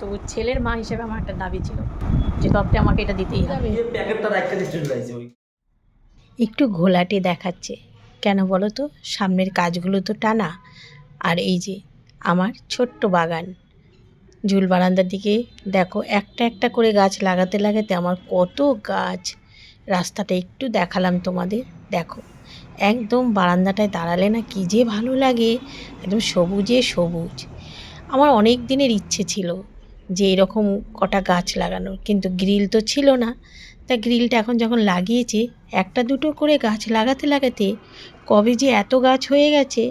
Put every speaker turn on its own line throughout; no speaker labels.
তবু ছেলের মা হিসেবে আমার একটা দাবি ছিল যে তবে আমাকে এটা দিতেই হবে। একটু ঘোলাটে দেখাচ্ছে। কেন বলো তো? সামনের কাজগুলো তো টানা। আর এই যে আমার ছোট্ট বাগান। ঝুল বারান্দার দিকে দেখো একটা একটা করে গাছ লাগাতে লাগাতে আমার কত গাছ। রাস্তাটা একটু দেখালাম তোমাদের। দেখো একদম বারান্দাটায় দাঁড়ালে না কী যে ভালো লাগে। একদম সবুজে সবুজ। আমার অনেক দিনের ইচ্ছে ছিল যে এরকম কটা গাছ লাগানোর। কিন্তু গ্রিল তো ছিল না। তা গ্রিলটা এখন যখন লাগিয়েছে একটা দুটো করে গাছ লাগাতে লাগাতে কবে যে এত গাছ হয়ে গেছে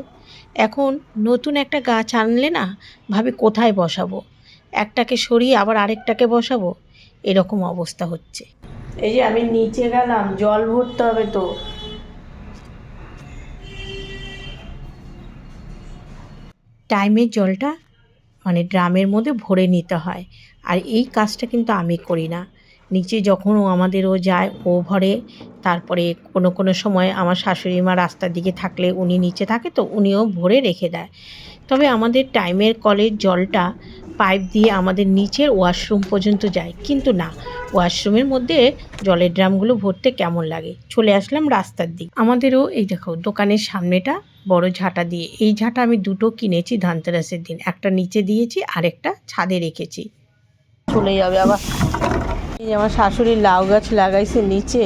এখন নতুন একটা গাছ আনলে না ভাবে কোথায় বসাবো? একটাকে সরিয়ে আবার আরেকটাকে বসাবো? এরকম অবস্থা হচ্ছে। এই যে আমি নিচে গেলাম জল ভরতে হবে তো। টাইমের জলটা মানে ড্রামের মধ্যে ভরে নিতে হয়। আর এই কাজটা কিন্তু আমি করি না। নিচে যখন ও আমাদের ও যায়, ও ভরে, তারপরে কোনো কোনো সময় আমার শাশুড়ি মা রাস্তার দিকে থাকলে উনি নিচে থাকে তো উনিও ভরে রেখে দেয়। তবে আমাদের টাইমের কলের জলটা পাইপ দিয়ে আমাদের নিচের ওয়াশরুম পর্যন্ত যায়। কিন্তু না, ওয়াশরুমের মধ্যে জলের ড্রামগুলো ভরতে কেমন লাগে? চলে আসলাম রাস্তার দিক। আমাদেরও এই দেখো, দোকানের সামনেটা বড় ঝাঁটা দিয়ে। এই ঝাঁটা আমি দুটো কিনেছি ধানতেরাসের দিন। একটা নিচে দিয়েছি, আরেকটা ছাদে রেখেছি। চলে যাবে আবার। এই যে আমার শাশুড়ি লাউ গাছ লাগাইছে নিচে।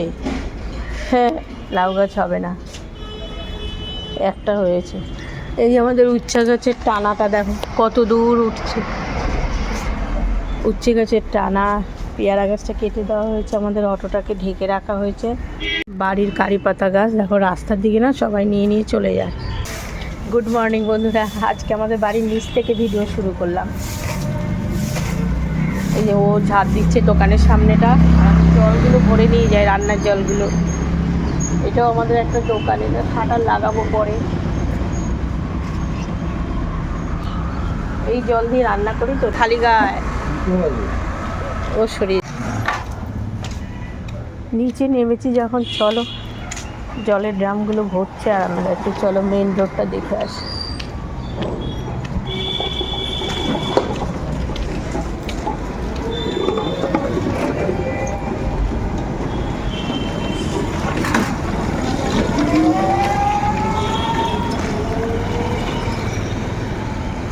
হ্যাঁ লাউ গাছ হবে না। একটা হয়েছে। এই যে আমাদের উচ্চা গাছের টানাটা দেখো, কত দূর উঠছে। উচ্ছে গাছের টানা, পেয়ারা গাছটা কেটে দেওয়া হয়েছে, আমাদের অটোটাকে ঢেকে রাখা হয়েছে। বাড়ির কারি পাতা গাছ, দেখো রাস্তার দিকে না সবাই নিয়ে নিয়ে চলে যায়। গুড মর্নিং বন্ধুরা, আজকে আমাদের বাড়ির নিচ থেকে ভিডিও শুরু করলাম। এই যে ও ঝাঁপ দিচ্ছে দোকানের সামনেটা জলগুলো ভরে নিয়ে যায় রান্নার জলগুলো। এটাও আমাদের একটা দোকানে খাটার লাগাবো পরে। এই জল দিয়ে রান্না করি তো খালি গায়ে। ও শরীর। নিচে নেমেছি যখন, চলো, জলের ড্রামগুলো ভরছে আর আমরা একটু, চলো মেন রোডটা দেখে আসি।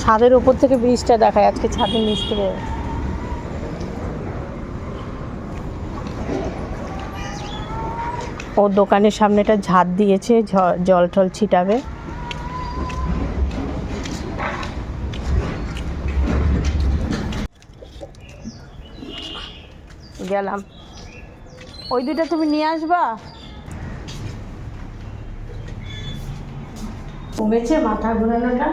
ছাদের ওপর থেকে ব্রিজটা দেখায়, আজকে ছাদের নিচ থেকে ও দোকানের সামনেটা ঝাড় দিয়েছে জল টল ছিটাবে। গেলাম। ওই দুটো তুমি নিয়ে আসবা? কমেছে মাথা ঘোরানোটা।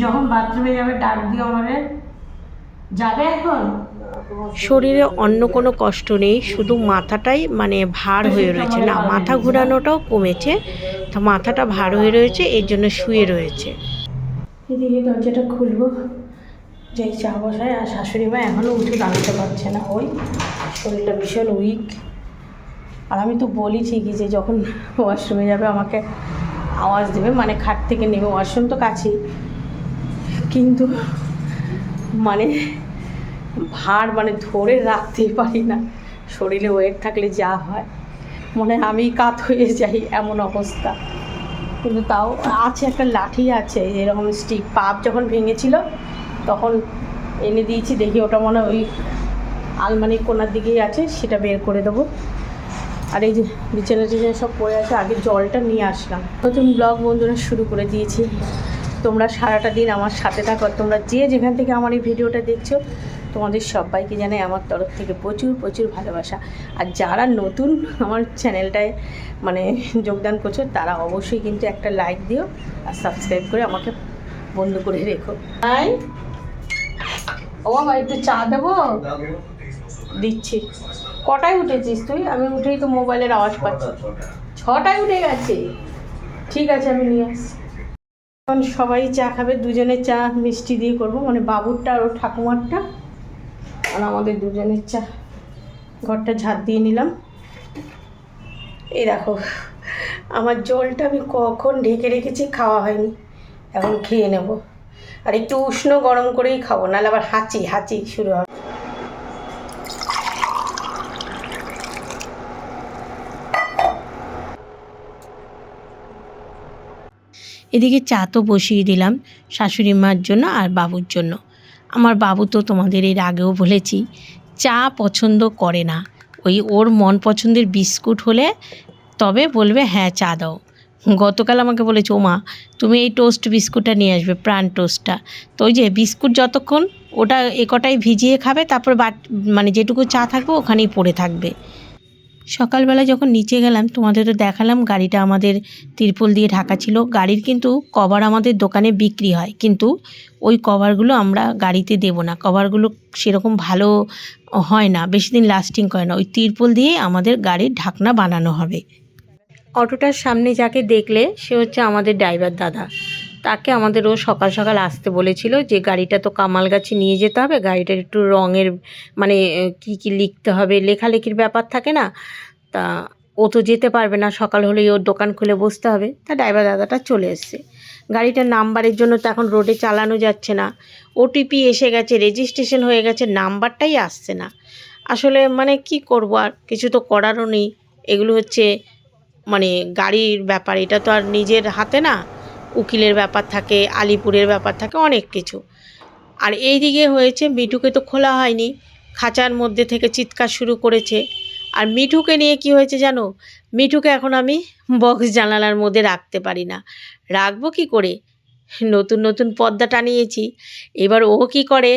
যখন বাথরুমে যাবে ডাক দিও আমারে। যাবে এখন? শরীরে অন্য কোনো কষ্ট নেই শুধু মাথাটাই মানে ভার হয়ে রয়েছে না মাথা ঘোরানোটাও কমেছে তো মাথাটা ভার হয়ে রয়েছে এর জন্য শুয়ে রয়েছে। এদিকে দরজাটা খুলবো। যে চা বসায় আর শাশুড়ি মা এখনও উঠে দাঁড়াতে পারছে না। ওই শরীরটা ভীষণ উইক আর আমি তো বলি ঠিকই যে যখন ওয়াশরুমে যাবে আমাকে আওয়াজ দেবে মানে খাট থেকে নেবে ওয়াশরুম তো কাছেই। কিন্তু মানে ভার মানে ধরে রাখতেই পারি না। শরীরে ওয়েট থাকলে যা হয়। মনে আমি কাত হয়ে যাই এমন অবস্থা। কিন্তু তাও আছে একটা লাঠি আছে, এরকম স্টিক পাপ যখন ভেঙেছিল, তখন এনে দিয়েছি, দেখি ওটা মনে ওই আলমারির কোনার দিকেই আছে, সেটা বের করে দেবো। আর এই যে বিছানা টিছানা সব পড়ে আছে, আগে জলটা নিয়ে আসলাম। নতুন ব্লগ বন্ধুরা শুরু করে দিয়েছি। তোমরা সারাটা দিন আমার সাথে থাকো তোমরা যে যেখান থেকে আমার এই ভিডিওটা দেখছ, তোমাদের সবাইকে জানাই আমার তরফ থেকে প্রচুর প্রচুর ভালোবাসা। আর যারা নতুন আমার চ্যানেলটায় মানে যোগদান করছ, তারা অবশ্যই কিন্তু একটা লাইক দিও আর সাবস্ক্রাইব করে আমাকে বন্ধু করে রেখো। তাই ও বাবা একটু চা দেবো? দিচ্ছি। কটায় উঠেছিস তুই? আমি উঠেই তো মোবাইলের আওয়াজ পাচ্ছি। ছটায় উঠে গেছে? ঠিক আছে আমি নিয়ে আসছি। এখন সবাই চা খাবে দুজনের চা মিষ্টি দিয়ে করব। মানে বাবুরটা আর ওর ঠাকুমারটা। আর আমাদের দুজনের চা। ঘরটা ঝাড় দিয়ে নিলাম। এই দেখো আমার জলটা আমি কখন ঢেকে রেখেছি খাওয়া হয়নি। এখন খেয়ে নেব। আর একটু উষ্ণ গরম করেই খাব নাহলে আবার হাঁচি হাঁচি শুরু হবে। এদিকে চা তো বসিয়ে দিলাম শাশুড়ি মার জন্য আর বাবুর জন্য। আমার বাবু তো তোমাদের এর আগেও বলেছি, চা পছন্দ করে না। ওই ওর মন পছন্দের বিস্কুট হলে তবে বলবে হ্যাঁ চা দাও। গতকাল আমাকে বলেছে, ওমা, তুমি এই টোস্ট বিস্কুটটা নিয়ে আসবে, প্রাণ টোস্টটা। তো ওই যে বিস্কুট যতক্ষণ ওটা এ কটাই ভিজিয়ে খাবে, তারপর বাট মানে যেটুকু চা থাকবে ওখানেই পড়ে থাকবে। সকালবেলা যখন নিচে গেলাম, তোমাদের তো দেখালাম গাড়িটা আমাদের তিরপল দিয়ে ঢাকা ছিল। গাড়ির কিন্তু কভার আমাদের দোকানে বিক্রি হয়, কিন্তু ওই কভারগুলো আমরা গাড়িতে দেব না। কভারগুলো সেরকম ভালো হয় না, বেশি দিন লাস্টিং করে না। ওই তিরপল দিয়ে আমাদের গাড়ির ঢাকনা বানানো হবে। অটোটার সামনে যাকে দেখলে, সে হচ্ছে আমাদের ড্রাইভার দাদা। তাকে আমাদের ও সকাল সকাল আসতে বলেছিল যে গাড়িটা তো কামালগাছি নিয়ে যেতে হবে, গাড়িটার একটু রঙের মানে কি কি লিখতে হবে, লেখালেখির ব্যাপার থাকে না। তা ও তো যেতে পারবে না, সকাল হলেই ওর দোকান খুলে বসতে হবে। তা ড্রাইভার দাদাটা চলে এসছে। গাড়িটার নাম্বারের জন্য তো এখন রোডে চালানো যাচ্ছে না। ওটিপি এসে গেছে রেজিস্ট্রেশন হয়ে গেছে নাম্বারটাই আসছে না। আসলে মানে কি করব আর, কিছু তো করারও নেই। এগুলো হচ্ছে মানে গাড়ির ব্যাপার, এটা তো আর নিজের হাতে না। উকিলের ব্যাপার থাকে, আলিপুরের ব্যাপার থাকে, অনেক কিছু। আর এই দিকে হয়েছে, মিঠুকে তো খোলা হয়নি। খাঁচার মধ্যে থেকে চিৎকার শুরু করেছে। আর মিঠুকে নিয়ে কি হয়েছে জানো? মিঠুকে এখন আমি বক্স জানালার মধ্যে রাখতে পারি না। রাখব কি করে? নতুন নতুন পর্দা টানিয়েছি। এবার ও কি করে?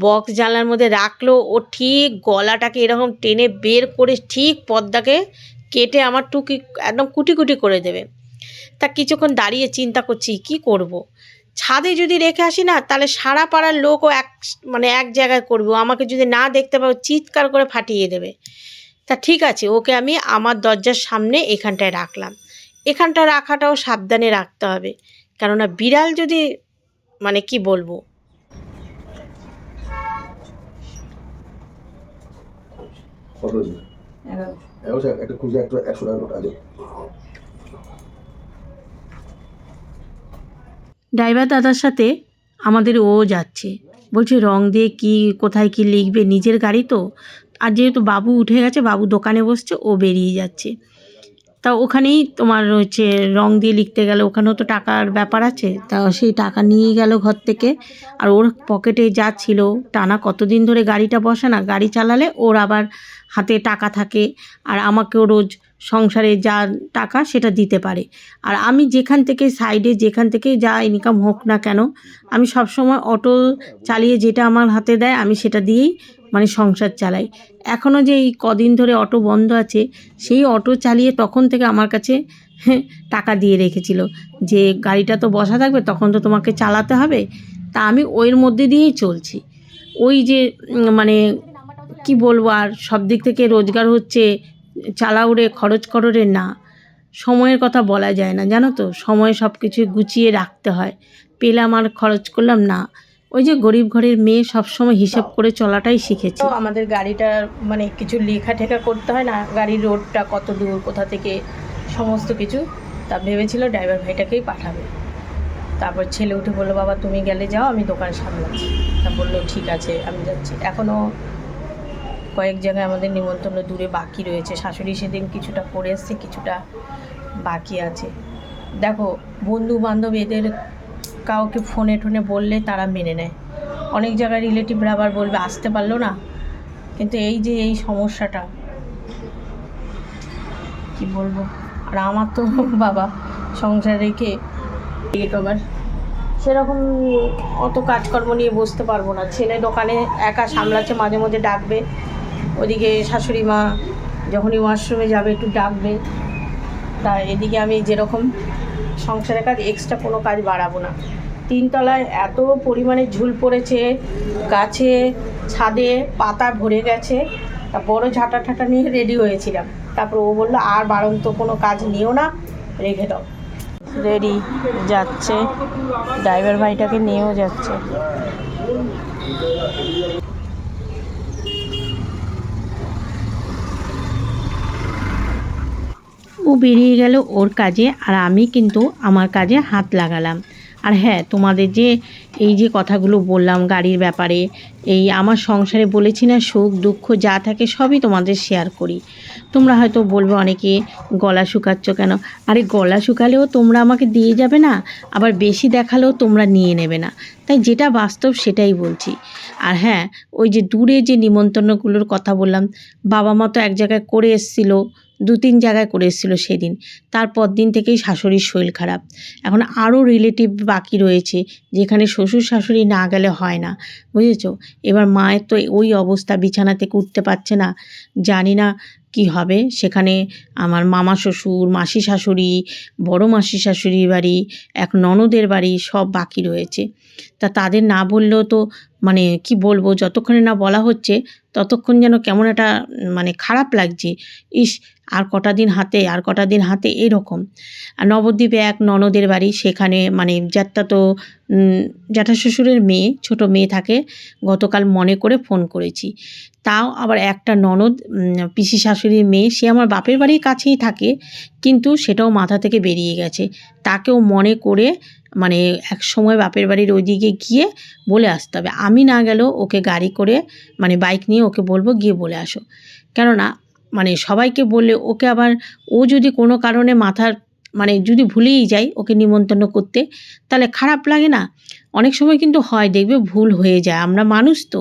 বক্স জানলার মধ্যে রাখল। ও ঠিক গলাটাকে এরকম টেনে বের করে ঠিক পর্দাকে কেটে আমার টুকি একদম কুটি কুটি করে দেবে। তা কিছুক্ষণ দাঁড়িয়ে চিন্তা করছি কি করব। ছাদে যদি রেখে আসি না তাহলে সারা পাড়ার লোকও এক মানে এক জায়গায় করব। আমাকে যদি না দেখতে পাবো চিৎকার করে ফাটিয়ে দেবে। তা ঠিক আছে ওকে আমি আমার দরজার সামনে এখানটায় রাখলাম। এখানটা রাখাটাও সাবধানে রাখতে হবে। কেননা বিড়াল যদি মানে কি বলব?
একটা খুঁজে একটা একশো টাকা নোট আছে।
ড্রাইভার দাদার সাথে আমাদের ও যাচ্ছে। বলছে, রং দিয়ে কি, কোথায় কি লিখবে, নিজের গাড়ি তো? আর যেহেতু বাবু উঠে গেছে, বাবু দোকানে বসছে, ও বেরিয়ে যাচ্ছে। তা ওখানেই তোমার হচ্ছে রং দিয়ে লিখতে গেলে ওখানেও তো টাকার ব্যাপার আছে। তা সেই টাকা নিয়ে গেল ঘর থেকে। আর ওর পকেটে যা ছিল, টানা কতদিন ধরে গাড়িটা বসে না, গাড়ি চালালে ওর আবার হাতে টাকা থাকে। আর আমাকেও রোজ সংসারে যা টাকা সেটা দিতে পারে। আর আমি যেখান থেকে সাইডে যেখান থেকে যা ইনকাম হোক না কেন, আমি সবসময় অটো চালিয়ে যেটা আমার হাতে দেয়, আমি সেটা দিয়েই মানে সংসার চালাই। এখনও যে এই কদিন ধরে অটো বন্ধ আছে সেই অটো চালিয়ে তখন থেকে আমার কাছে হ্যাঁ, টাকা দিয়ে রেখেছিল। যে গাড়িটা তো বসা থাকবে তখন তো তোমাকে চালাতে হবে। তা আমি ওইর মধ্যে দিয়েই চলছি। ওই যে মানে কি বলব আর সব দিক থেকে রোজগার হচ্ছে চালাউরে খরচ কররে না। সময়ের কথা বলা যায় না জানো তো? সময় সব কিছু গুছিয়ে রাখতে হয়। পেলাম আর খরচ করলাম না। ওই যে গরিব ঘরের মেয়ে সবসময় হিসাব করে চলাটাই শিখেছে। আমাদের গাড়িটা মানে কিছু লেখা ঠেকা করতে হয় না, গাড়ির রোডটা কত দূর, কোথা থেকে সমস্ত কিছু। তা ভেবেছিল ড্রাইভার ভাইটাকেই পাঠাবে। তারপর ছেলে উঠে বলল, বাবা, তুমি গেলে যাও, আমি দোকান সামলাচ্ছি। তা বলল, ঠিক আছে, আমি যাচ্ছি। এখনও কয়েক জায়গায় আমাদের নিমন্ত্রণ দূরে বাকি রয়েছে। শাশুড়ি সেদিন কিছুটা করে এসছে, কিছুটা বাকি আছে। দেখো বন্ধু বান্ধব এদের কাউকে ফোনে টোনে বললে তারা মেনে নেয়। অনেক জায়গায় রিলেটিভরা আবার বলবে, আসতে পারল না। কিন্তু এই যে এই সমস্যাটা, কি বলব? আর আমার তো বাবা সংসার রেখে আবার সেরকম অত কাজকর্ম নিয়ে বসতে পারব না। ছেলে দোকানে একা সামলাচ্ছে, মাঝে মধ্যে ডাকবে। ওদিকে শাশুড়ি মা যখনই ওয়াশরুমে যাবে, একটু ডাকবে। তা এদিকে আমি যেরকম সংসারের কাজ এক্সট্রা কোনো কাজ বাড়াবো না। তিনতলায় এত পরিমাণে ঝুল পড়েছে, গাছে, ছাদে পাতা ভরে গেছে, তা বড় ঝাঁটা ঠাটা নিয়ে রেডি হয়েছিলাম। তারপর ও বলল, আর বাড়ন্ত কোনো কাজ নিও না, রেখে দাও। রেডি যাচ্ছে। ড্রাইভার ভাইটাকে নিয়েও যাচ্ছে। ও বেরিয়ে গেল ওর কাজে আর আমি কিন্তু আমার কাজে হাত লাগালাম। আর হ্যাঁ তোমাদের যে এই যে কথাগুলো বললাম গাড়ির ব্যাপারে, এই আমার সংসারে বলেছি না সুখ, দুঃখ, যা থাকে সবই তোমাদের শেয়ার করি। তোমরা হয়তো বলবে অনেকে, গলা শুকাচ্ছ কেন? আরে গলা শুকালেও তোমরা আমাকে দিয়ে যাবে না, আবার বেশি দেখালেও তোমরা নিয়ে নেবে না। তাই যেটা বাস্তব সেটাই বলছি। আর হ্যাঁ ওই যে দূরে যে নিমন্ত্রণগুলোর কথা বললাম, বাবা মা তো এক জায়গায় করে এসছিল দু তিন জায়গায় করে এসেছিল সেদিন। তারপর দিন থেকেই শাশুড়ির শরীর খারাপ। এখন আরও রিলেটিভ বাকি রয়েছে, যেখানে শ্বশুর শাশুড়ি না গেলে হয় না। বুঝেছ? এবার মায়ের তো ওই অবস্থা, বিছানা থেকে উঠতে পারছে না। জানি না কি হবে। সেখানে আমার মামা শ্বশুর, মাসি শাশুড়ি, বড় মাসি শাশুড়ির বাড়ি, এক ননদের বাড়ি সব বাকি রয়েছে। তা তাদের না বললেও তো মানে কি বলব, যতক্ষণে না বলা হচ্ছে, ততক্ষণ যেন কেমন একটা মানে খারাপ লাগছে। ইস আর কটা দিন হাতে, আর কটা দিন হাতে এরকম। আর নবদ্বীপে এক ননদের বাড়ি, সেখানে মানে যাত্রা তো জ্যাঠা শ্বশুরের মেয়ে, ছোট মেয়ে থাকে, গতকাল মনে করে ফোন করেছি। তাও আবার একটা ননদ পিসি শাশুড়ির মেয়ে, সে আমার বাপের বাড়ির কাছেই থাকে, কিন্তু সেটাও মাথা থেকে বেরিয়ে গেছে। তাকেও মনে করে মানে এক সময় বাপের বাড়ির ওইদিকে গিয়ে বলে আসতে হবে। আমি না গেলেও ওকে গাড়ি করে মানে বাইক নিয়ে ওকে বলব, গিয়ে বলে আসো। কেননা মানে সবাইকে বললে ওকে আবার, ও যদি কোনো কারণে মাথার মানে যদি ভুলেই যায় ওকে নিমন্ত্রণ করতে, তাহলে খারাপ লাগে না? অনেক সময় কিন্তু হয়, দেখবে ভুল হয়ে যায়। আমরা মানুষ তো।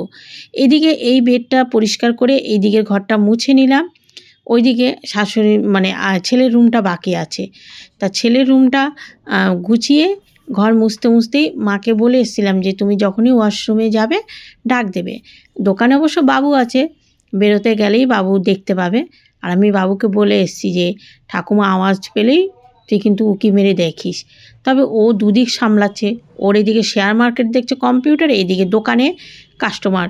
এদিকে এই বেডটা পরিষ্কার করে এই দিকের ঘরটা মুছে নিলাম। ওইদিকে শাশুড়ি মানে ছেলের রুমটা বাকি আছে। তা ছেলের রুমটা গুছিয়ে ঘর মুছতে মুছতেই মাকে বলে এসেছিলাম যে, তুমি যখনই ওয়াশরুমে যাবে, ডাক দেবে। দোকানে অবশ্য বাবু আছে। বেরোতে গেলেই বাবু দেখতে পাবে। আর আমি বাবুকে বলে এসছি যে, ঠাকুমা, আওয়াজ পেলেই তুই কিন্তু উকি মেরে দেখিস। তবে ও দুদিক সামলাচ্ছে। ওর এদিকে শেয়ার মার্কেট দেখছে কম্পিউটার এইদিকে দোকানে কাস্টমার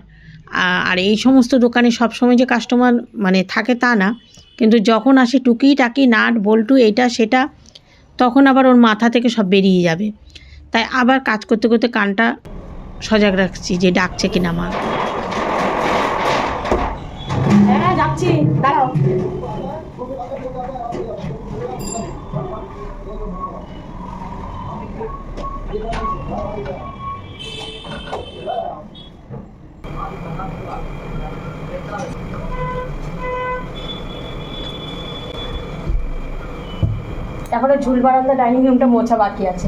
আর এই সমস্ত দোকানে সবসময় যে কাস্টমার মানে থাকে তা না। কিন্তু যখন আসে টুকি টাকি নাট, বল্টু, এটা, সেটা, তখন আবার ওর মাথা থেকে সব বেরিয়ে যাবে। তাই আবার কাজ করতে করতে কানটা সজাগ রাখছি যে ডাকছে কিনা মা
হ্যাঁ যাচ্ছি দাঁড়াও এখনও ঝুল বারান্দা ডাইনিং রুমটা মোছা বাকি আছে।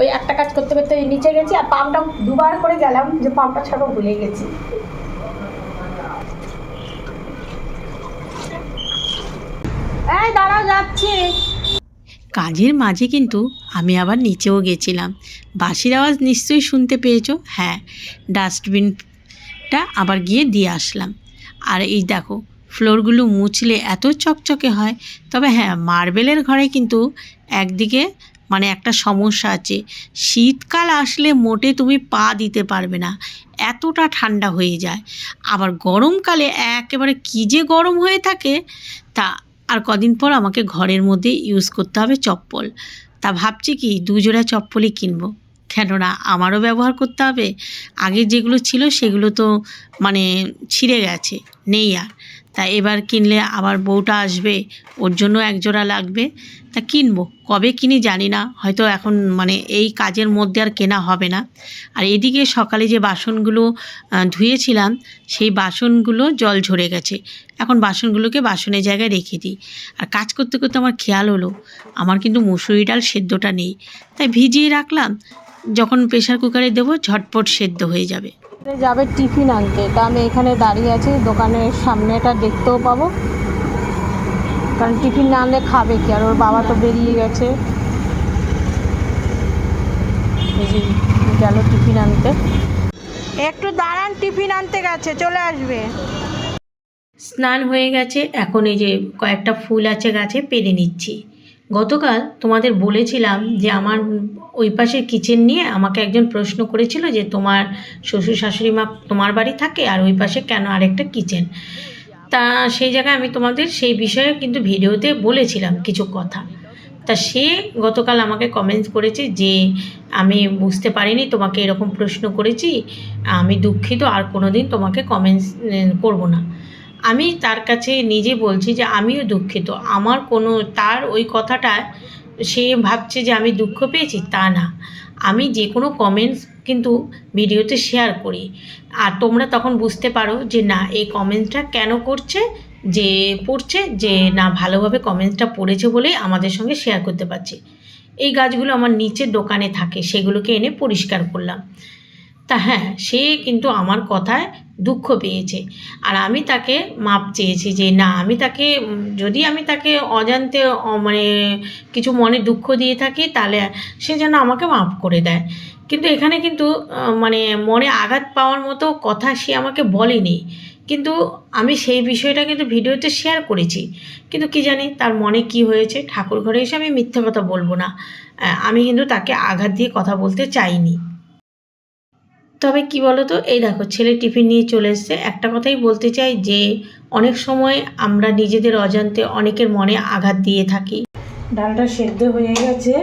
ওই একটা কাজ করতে করতে নিচে গেছি আর পাম্পটা দুবার করে গেলাম যে পাম্পটা ছাড়াও ভুলে গেছি।
কাজের মাঝে কিন্তু আমি আবার নিচেও গেছিলাম। বাঁশির আওয়াজ নিশ্চয়ই শুনতে পেয়েছ? হ্যাঁ ডাস্টবিনটা আবার গিয়ে দিয়ে আসলাম। আর এই দেখো ফ্লোরগুলো মুছলে এত চকচকে হয়, তবে হ্যাঁ মার্বেলের ঘরে কিন্তু একদিকে মানে একটা সমস্যা আছে। শীতকাল আসলে মোটে তুমি পা দিতে পারবে না, এতটা ঠান্ডা হয়ে যায়। আবার গরমকালে একেবারে কী যে গরম হয়ে থাকে, তা আর কদিন পর আমাকে ঘরের মধ্যে ইউজ করতে হবে চপ্পল। তা ভাবছি কি, দুজোড়া চপ্পলই কিনবো। কেননা আমারও ব্যবহার করতে হবে, আগে যেগুলো ছিল সেগুলো তো মানে ছিঁড়ে গেছে, নেই আর। তা এবার কিনলে আবার বউটা আসবে, ওর জন্য এক জোড়া লাগবে, তা কিনবো, কবে কিনি জানি না, হয়তো এখন মানে এই কাজের মধ্যে আর কেনা হবে না। আর এদিকে সকালে যে বাসনগুলো ধুয়েছিলাম, সেই বাসনগুলো জল ঝরে গেছে, এখন বাসনগুলোকে বাসনের জায়গায় রেখে দিই। আর কাজ করতে করতে আমার খেয়াল হলো, আমার কিন্তু মুসুরি ডাল সেদ্ধটা নেই, তাই ভিজিয়ে রাখলাম, যখন প্রেশার কুকারে দেবো ঝটপট সেদ্ধ হয়ে যাবে।
যাবে টিফিন আনতে। তা আমি এখানে দাঁড়িয়ে আছি দোকানের সামনেটা দেখতেও পাবো। কারণ টিফিন না আনলে খাবে কি? আর ওর বাবা তো বেরিয়ে গেছে। গেল টিফিন আনতে। একটু দাঁড়ান, টিফিন আনতে গেছে, চলে আসবে।
স্নান হয়ে গেছে, এখন এই যে কয়েকটা ফুল আছে গাছে, পেরে নিচ্ছি। গতকাল তোমাদের বলেছিলাম যে আমার ওই পাশের কিচেন নিয়ে আমাকে একজন প্রশ্ন করেছিল যে তোমার শ্বশুর শাশুড়ি মা তোমার বাড়ি থাকে আর ওই পাশে কেন আরেকটা কিচেন তা সেই জায়গায় আমি তোমাদের সেই বিষয়ে কিন্তু ভিডিওতে বলেছিলাম কিছু কথা। তা সে গতকাল আমাকে কমেন্টস করেছে যে আমি বুঝতে পারিনি, তোমাকে এরকম প্রশ্ন করেছি, আমি দুঃখিত, আর কোনো দিন তোমাকে কমেন্টস করব না। আমি তার কাছে নিজে বলছি যে আমিও দুঃখিত। আমার কোনো, তার ওই কথাটা সে ভাবছে যে আমি দুঃখ পেয়েছি, তা না। আমি যে কোনো কমেন্টস কিন্তু ভিডিওতে শেয়ার করি। আর তোমরা তখন বুঝতে পারো যে না, এই কমেন্টসটা কেন করছে, যে পড়ছে, যে না ভালোভাবে কমেন্টসটা পড়েছে বলেই আমাদের সঙ্গে শেয়ার করতে পারছি। এই গাছগুলো আমার নিচের দোকানে থাকে, সেগুলোকে এনে পরিষ্কার করলাম। তা হ্যাঁ সে কিন্তু আমার কথায় দুঃখ পেয়েছে। আর আমি তাকে মাপ চেয়েছি যে, না, আমি তাকে, যদি আমি তাকে অজান্তে মানে কিছু মনে দুঃখ দিয়ে থাকি, তাহলে সে যেন আমাকে মাফ করে দেয়। কিন্তু এখানে কিন্তু মানে মনে আঘাত পাওয়ার মতো কথা সে আমাকে বলেনি। কিন্তু আমি সেই বিষয়টা কিন্তু ভিডিওতে শেয়ার করেছি। কিন্তু কি জানি তার মনে কি হয়েছে, ঠাকুর ঘরে এসে আমি মিথ্যে কথা বলব না। আমি কিন্তু তাকে আঘাত দিয়ে কথা বলতে চাইনি। তবে কি বলতো, এই দেখো ছেলে টিফিন নিয়ে চলে এসছে। একটা কথাই বলতে চাই যে, অনেক সময় আমরা নিজেদের অজান্তে অনেকের মনে আঘাত দিয়ে থাকি। ডালটা সেদ্ধ হয়ে গেছে।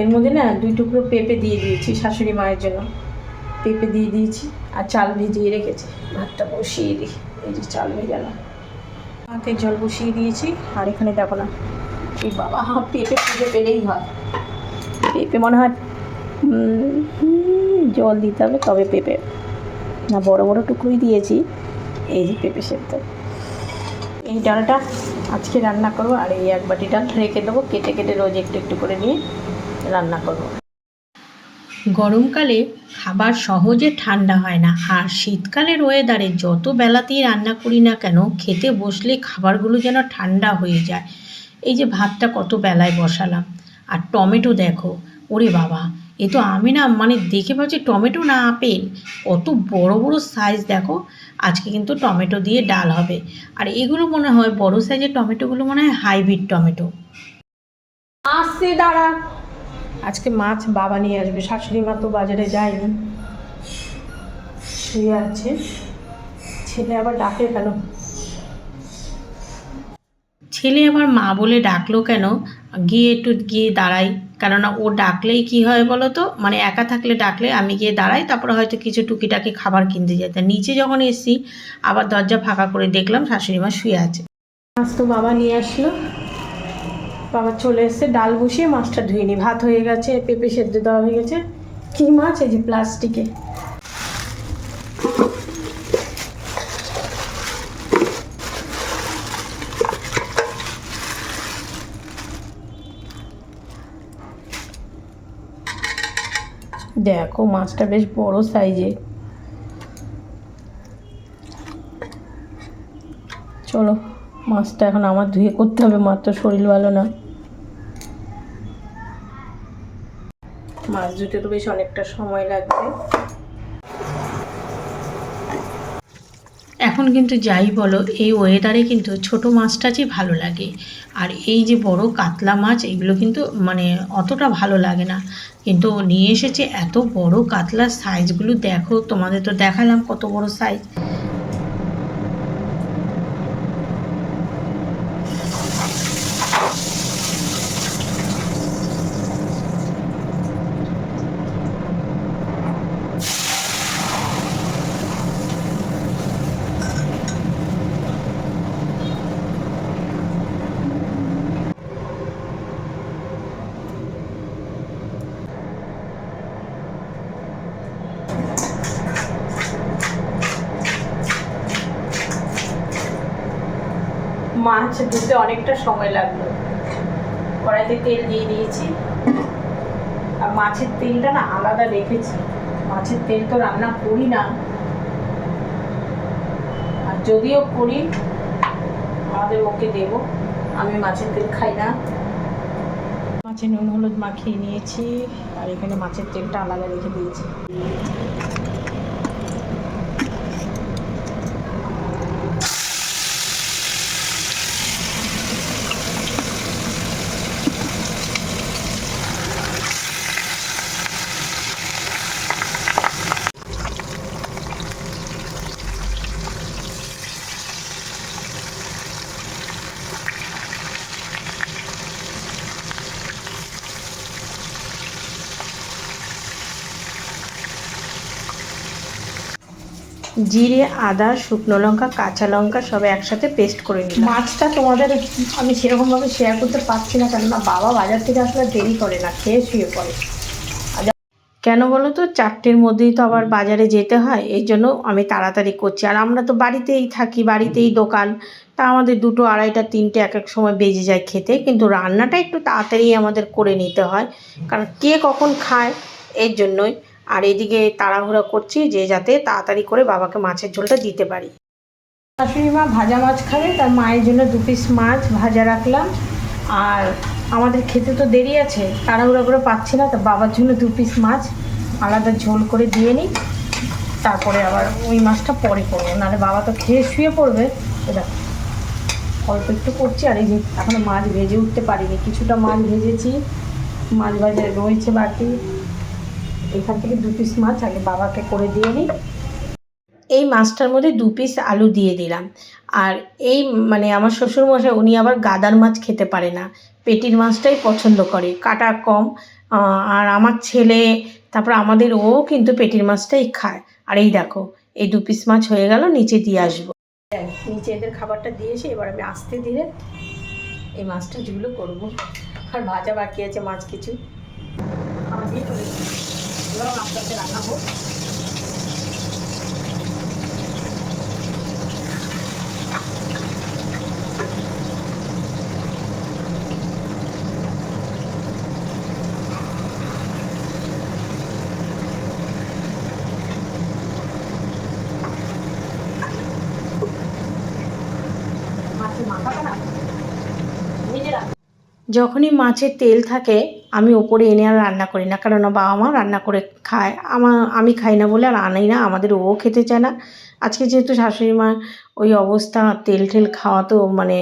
এর মধ্যে না দুই টুকরো পেঁপে দিয়ে দিয়েছি শাশুড়ি মায়ের জন্য। পেঁপে দিয়ে দিয়েছি আর চাল ভিজিয়ে রেখেছি। ভাতটা বসিয়ে দিই। এই যে চাল ভেজালাম হাতে জল বসিয়ে দিয়েছি। আর এখানে দেখো না, এই বাবা হা পেঁপে খুঁজে পেলেই হয়। পেঁপে মনে হয় জল দিতে হবে তবে পেঁপে। না, বড় বড় টুকরোই দিয়েছি। এই যে পেঁপে সেদ্ধ। এই ডালটা আজকে রান্না করব আর এই এক বাটি ডাল রেখে দেবো। কেটে কেটে রোজ একটু একটু করে নিয়ে রান্না করব। গরমকালে খাবার সহজে ঠান্ডা হয় না। আর শীতকালের ওয়েদারে যত বেলাতেই রান্না করি না কেন, খেতে বসলে খাবারগুলো যেন ঠান্ডা হয়ে যায়। এই যে ভাতটা কত বেলায় বসালাম। আর টমেটো দেখো, ওরে বাবা! এ তো আমি না মানে দেখে ভাবছি টমেটো না আপেল। কত বড় বড় সাইজ দেখো। আজকে কিন্তু টমেটো দিয়ে ডাল হবে। আর এগুলো মনে হয় বড় সাইজের টমেটোগুলো মনে হয় হাইব্রিড টমেটো। আসছে দাঁড়া। আজকে মাছ বাবা নিয়ে আসবে। শাশুড়ি মা তো বাজারে যায়নি। শুয়ে আছে। ছেলে আবার ডাকে কেন? ছেলে আবার মা বলে ডাকলো কেন? গিয়ে একটু গিয়ে দাঁড়াই। কেননা ও ডাকলেই কি হয় বলো তো মানে একা থাকলে ডাকলে আমি গিয়ে দাঁড়াই, তারপরে হয়তো কিছু টুকিটাকি খাবার কিনতে যেতে। নিচে যখন এসছি, আবার দরজা ফাঁকা করে দেখলাম, শাশুড়ি মা শুয়ে আছে। মাছ তো বাবা নিয়ে আসলো। বাবা চলে এসছে, ডাল বসিয়ে মাছটা ধুয়ে নি ভাত হয়ে গেছে, পেঁপে সেদ্ধ দেওয়া হয়ে গেছে। কী মাছ এই যে প্লাস্টিকে? দেখো, মাছটা বেশ বড় সাইজে। চলো, মাছটা এখন আমার ধুয়ে করতে হবে, মার তো শরীর ভালো না। মাছ ধুতে তো বেশ অনেকটা সময় লাগবে। এখন কিন্তু যাই বলো, এই ওয়েদারে কিন্তু ছোট মাছটা যে ভালো লাগে। আর এই যে বড় কাতলা মাছ, এগুলো কিন্তু মানে অতটা ভালো লাগে না। কিন্তু নিয়ে এসেছে এত বড় কাতলার সাইজগুলো দেখো তোমাদের তো দেখালাম কত বড় সাইজ মাছ ধুতে অনেকটা সময় লাগল। কড়াইতে তেল দিয়ে দিয়েছি। আর মাছের তেলটা না আলাদা রেখেছি। মাছের তেল তো রান্না করি না। আর যদিও করি, আমাদের ওকে দেব। আমি মাছের তেল খাই না। মাছের নুন, হলুদ মাখিয়ে নিয়েছি। আর এখানে মাছের তেলটা আলাদা রেখে দিয়েছি। জিরে আদা শুকনো লঙ্কা কাঁচা লঙ্কা সব একসাথে পেস্ট করে নিই মাছটা তোমাদের আমি সেরকমভাবে শেয়ার করতে পারছি না কেননা বাবা বাজার থেকে আসলে দেরি করে না খেয়ে শুয়ে পড়ে। কেন বলো তো? চারটের মধ্যেই তো আবার বাজারে যেতে হয় এই জন্য আমি তাড়াতাড়ি করছি। আর আমরা তো বাড়িতেই থাকি বাড়িতেই দোকান তা আমাদের দুটো আড়াইটা তিনটে এক এক সময় বেজে যায় খেতে কিন্তু রান্নাটা একটু তাড়াতাড়ি আমাদের করে নিতে হয়। কারণ কে কখন খায় এর জন্যই। আর এদিকে তাড়াহুড়া করছি যে যাতে তাড়াতাড়ি করে বাবাকে মাছের ঝোলটা দিতে পারি। শাশুড়ি মা ভাজা মাছ খাবে, তার মায়ের জন্য দু পিস মাছ ভাজা রাখলাম। আর আমাদের খেতে তো দেরি আছে, তাড়াহুড়া করে পাচ্ছি না, তো বাবার জন্য দু পিস মাছ আলাদা ঝোল করে দিয়ে নিই। তারপরে আবার ওই মাছটা পরে করব, নাহলে বাবা তো খেয়ে শুয়ে পড়বে। এটা অল্প একটু করছি, আর এই যে এখনও মাছ ভেজে উঠতে পারিনি, কিছুটা মাছ ভেজেছি, মাছ ভাজা রয়েছে বাকি। এখান থেকে দু পিস মাছ আগে বাবাকে করে দিয়ে নিই। এই মাছটার মধ্যে দু পিস আলু দিয়ে দিলাম। আর এই মানে আমার শ্বশুরমশাই, উনি আবার গাদার মাছ খেতে পারে না। পেটির মাছটাই পছন্দ করে, কাটা কম। আর আমার ছেলে, তারপর আমাদের ও কিন্তু পেটির মাছটাই খায়। আর এই দেখো, এই দু পিস মাছ হয়ে গেল, নিচে দিয়ে আসব। নিচে এদের খাবারটা দিয়েছি, এবার আমি আস্তে ধীরে এই মাছটা ঝুলো করব। আর ভাজা বাকি আছে মাছ কিছু। এসেছে। যখনই মাছের তেল থাকে আমি ওপরে এনে আর রান্না করি না। কারণ বাবা মা রান্না করে খায়। আমার আমি খাই না বলে আর আনাই না। আমাদের ও খেতে চায় না। আজকে যেহেতু শাশুড়ি মা ওই অবস্থা, তেল টেল খাওয়া তো মানে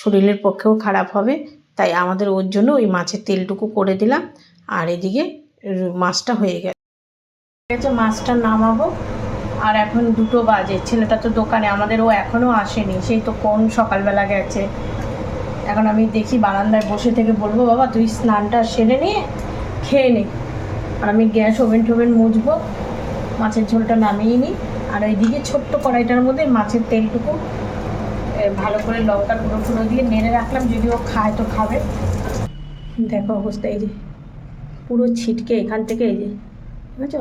শরীরের পক্ষেও খারাপ হবে। তাই আমাদের ওর জন্য ওই মাছের তেলটুকু করে দিলাম। আর এদিকে মাছটা হয়ে গেছে। গেছে মাছটা নামাবো। আর এখন দুটো বাজে। ছেলেটা তো দোকানে, আমাদের ও এখনও আসেনি। সেই তো কোন সকালবেলা গেছে। এখন আমি দেখি বারান্দায় বসে থেকে বলব, বাবা, তুই স্নানটা সেরে নিয়ে খেয়ে নে। আর আমি গ্যাস ওভেন টোভেন মুছবো, মাছের ঝোলটা নামিয়ে নিই। আর ওইদিকে ছোট্ট কড়াইটার মধ্যে মাছের তেলটুকু ভালো করে লঙ্কা গুঁড়ো ফুড়ো দিয়ে নেড়ে রাখলাম, যদি ও খায় তো খাবে। দেখো অবস্থা, এই যে পুরো ছিটকে এখান থেকে, এই যে বুঝেছ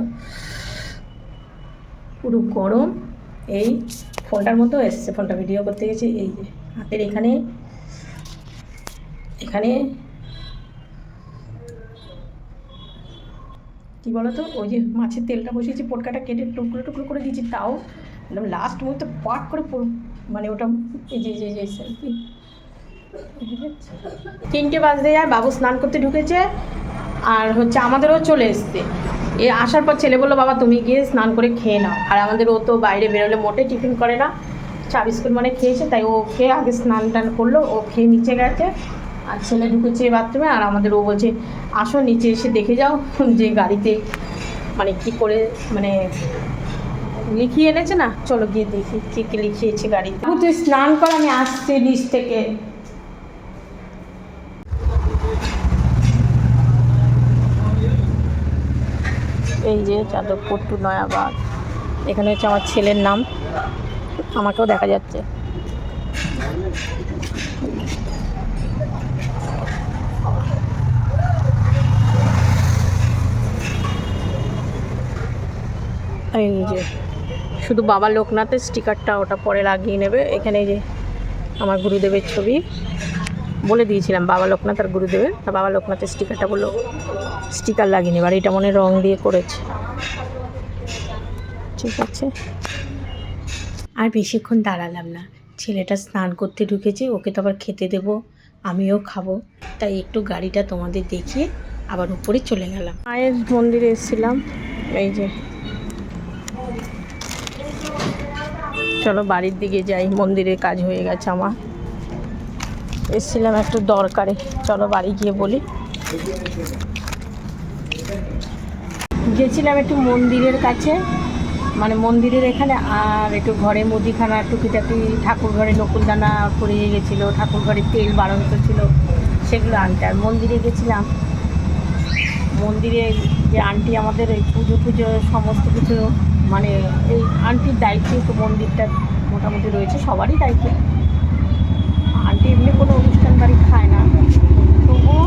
পুরো গরম, এই ফোনটার মতো এসছে ফোনটা ভিডিও করতে গেছি, এই যে, হাতের এখানে এখানে কি বলতো? ওই যে মাছের তেলটা বসিয়েছি, পোটকাটা কেটে টুকরো টুকরো করে দিয়েছি, তাও একদম লাস্ট মুহূর্তে পাট করে মানে ওটা যে তিনটে বাজতে যায়, বাবু স্নান করতে ঢুকেছে, আর হচ্ছে আমাদেরও চলে এসছে। এ আসার পর ছেলে বলল, বাবা, তুমি গিয়ে স্নান করে খেয়ে নাও। আর আমাদের ও তো বাইরে বেরোলে, মোটে টিফিন করে না। চা বিস্কুট মানে খেয়েছে, তাই ও খেয়ে আগে স্নান টান করল, ও খেয়ে নিচে গেছে। আর ছেলে ঢুকেছে বাথরুমে আর আমাদের ও বলছে আসো নিচে এসে দেখে যাও যে গাড়িতে মানে কি করে মানে লিখিয়ে এনেছে না? চলো গিয়ে দেখি কী কী লিখিয়েছে গাড়িতে। তুই স্নান কর আমি আসছি নিচ থেকে। এই যে যাদবপুর টু নয়াবাদ এখানে হচ্ছে আমার ছেলের নাম। আমাকেও দেখা যাচ্ছে। এই যে শুধু বাবা লোকনাথের স্টিকারটা ওটা পরে লাগিয়ে নেবে। এখানে যে আমার গুরুদেবের ছবি। বলে দিয়েছিলাম বাবা লোকনাথ আর গুরুদেবের। তা বাবা লোকনাথের স্টিকারটা বলল স্টিকার লাগিয়ে নেবে আর এটা মনে হয় রং দিয়ে করেছে। ঠিক আছে। আর বেশিক্ষণ দাঁড়ালাম না। ছেলেটা স্নান করতে ঢুকেছে ওকে তো আবার খেতে দেবো আমিও খাব। তাই একটু গাড়িটা তোমাদের দেখিয়ে আবার উপরে চলে গেলাম। মায়ের মন্দিরে এসেছিলাম। এই যে চলো বাড়ির দিকে যাই, মন্দিরের কাজ হয়ে গেছে আমার। এসেছিলাম একটু দরকারে, চলো বাড়ি গিয়ে বলি। গেছিলাম একটু মন্দিরের কাছে মানে মন্দিরের এখানে আর একটু ঘরে মুদিখানা, টুকিটাকি, ঠাকুর ঘরে নকুলদানা পড়িয়ে গেছিল, ঠাকুর ঘরে তেল বাড়ন্ত ছিল সেগুলো আনতে। আর মন্দিরে গেছিলাম। মন্দিরে যে আন্টি আমাদের ওই পুজো পুজো সমস্ত কিছু মানে এই আন্টির দায়িত্বে তো মন্দিরটা মোটামুটি রয়েছে, সবারই দায়িত্ব। আন্টি এমনি কোনো অনুষ্ঠান বাড়ি খায় না। তবুও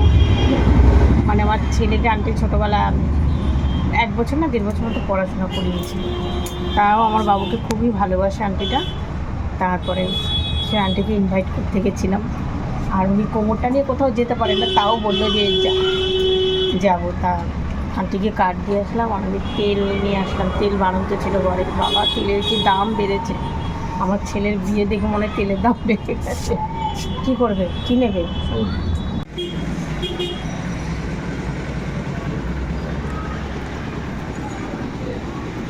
মানে আমার ছেলেকে আন্টি ছোটোবেলা এক বছর না দেড় বছর মতো পড়াশোনা করিয়েছি। তাও আমার বাবুকে খুবই ভালোবাসে আন্টিটা তারপরে সে আন্টিকে ইনভাইট করতে গেছিলাম। আর উনি কোমরটা নিয়ে কোথাও যেতে পারেন না, তাও বলল যে, যাব তা আন্টিকে কাঠ দিয়ে আসলাম আমি তেল নিয়ে আসলাম, তেল বানাতে ছিল ঘরে। বাবা, তেলের কি দাম বেড়েছে? আমার ছেলের বিয়ে দেখে মনে হয় তেলের দাম বেড়ে গেছে। কী করবে? কী নেবে?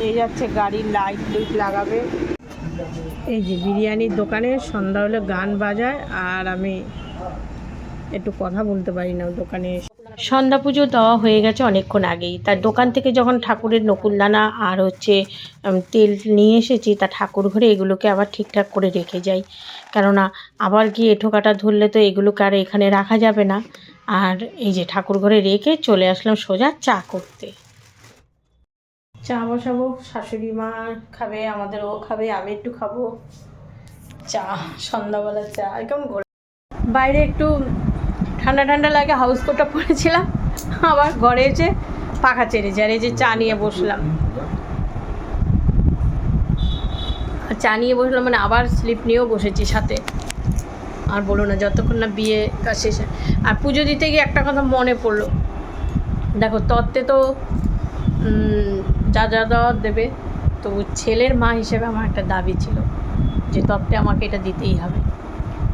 এই যাচ্ছে গাড়ির লাইট লুইট লাগাবে। এই যে বিরিয়ানির দোকানে সন্ধ্যা হলে গান বাজায়, আর আমি একটু কথা বলতে পারি না দোকানে। সন্ধ্যা পুজো দেওয়া হয়ে গেছে অনেকক্ষণ আগেই। তার দোকান থেকে যখন ঠাকুরের নকুলদানা আর হচ্ছে তেল নিয়ে এসেছি, তা ঠাকুর ঘরে এগুলোকে আবার ঠিকঠাক করে রেখে যাই। কেননা, আবার গিয়ে এঁঠো কাটা ধরলে তো এগুলোকে আর এখানে রাখা যাবে না। আর এই যে ঠাকুর ঘরে রেখে চলে আসলাম সোজা চা করতে। চা বসাবো, শাশুড়ি মা খাবে, আমাদের ও খাবে, আমি একটু খাব। চা সন্ধ্যাবেলা চা কেমন বাইরে একটু ঠান্ডা ঠান্ডা লাগে হাউস কোটটা পরেছিলাম। আবার ঘরে এসে পাখা চেড়েছে, আর এই যে চা নিয়ে বসলাম। চা নিয়ে বসলাম মানে আবার স্লিপ নিয়েও বসেছি সাথে। আর বলো না, যতক্ষণ না বিয়ে কাজ শেষে আর পুজো দিতে গিয়ে একটা কথা মনে পড়ল। দেখো, তত্ত্বে তো যা যা দেওয়ার দেবে। তো ছেলের মা হিসেবে আমার একটা দাবি ছিল যে তত্ত্বে আমাকে এটা দিতেই হবে।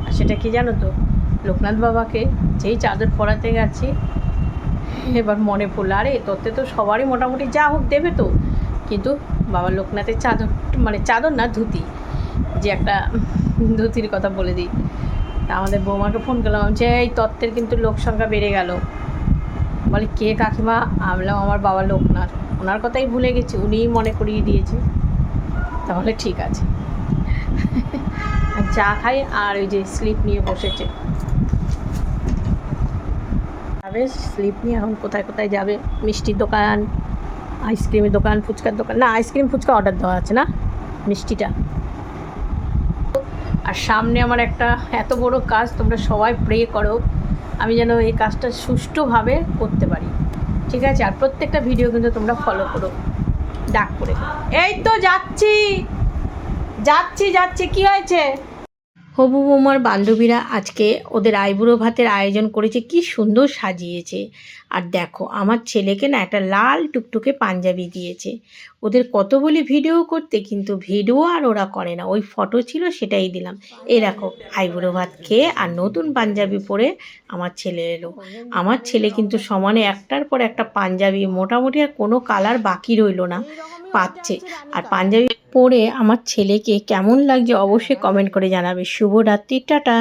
আর সেটা কি জানো তো? লোকনাথ বাবাকে যেই চাদর পরাতে গেছি, এবার মনে পড়ল, আরে তত্ত্বে তো সবারই মোটামুটি যা হোক দেবে তো। কিন্তু বাবা লোকনাথের চাদর মানে চাদর না, ধুতি, যে একটা ধুতির কথা বলে দিই। তা আমাদের বৌমাকে ফোন করলাম যে এই তত্ত্বের কিন্তু লোক সংখ্যা বেড়ে গেল। বলে, কে কাকিমা? আমি বললাম, আমার বাবা লোকনাথ। ওনার কথাই ভুলে গেছি, উনিই মনে করিয়ে দিয়েছে। তাহলে ঠিক আছে। চা খাই, আর ওই যে স্লিপ নিয়ে বসেছে। যাবে স্লিপ নিয়ে এখন কোথায় কোথায় যাবে? মিষ্টির দোকান আইসক্রিমের দোকান, ফুচকার দোকান, না আইসক্রিম ফুচকা অর্ডার দেওয়া আছে না? মিষ্টিটা। আর সামনে আমার একটা এত বড় কাজ, তোমরা সবাই প্রে করো। আমি যেন এই কাজটা সুষ্ঠুভাবে করতে পারি। ঠিক আছে? আর প্রত্যেকটা ভিডিও কিন্তু তোমরা ফলো করো। ডাক করে। এই তো যাচ্ছি। যাচ্ছি যাচ্ছি। কি হয়েছে? হবু বৌমার বান্ধবীরা আজকে ওদের আইবুড়ো ভাতের আয়োজন করেছে, কি সুন্দর সাজিয়েছে। আর দেখো, আমার ছেলেকে না একটা লাল টুকটুকে পাঞ্জাবি দিয়েছে। ওদের কত বলি ভিডিও করতে কিন্তু ভিডিও আর ওরা করে না। ওই ফটো ছিল সেটাই দিলাম। এই দেখো আইবুড়ো ভাত খেয়ে আর নতুন পাঞ্জাবি পরে আমার ছেলে এলো। আমার ছেলে কিন্তু সমানে একটার পর একটা পাঞ্জাবি মোটামুটি আর কোনো কালার বাকি রইল না, পাচ্ছে। আর পাঞ্জাবি পরে আমার ছেলেকে কেমন লাগছে অবশ্যই কমেন্ট করে জানাবে। শুভরাত্রি, টাটা।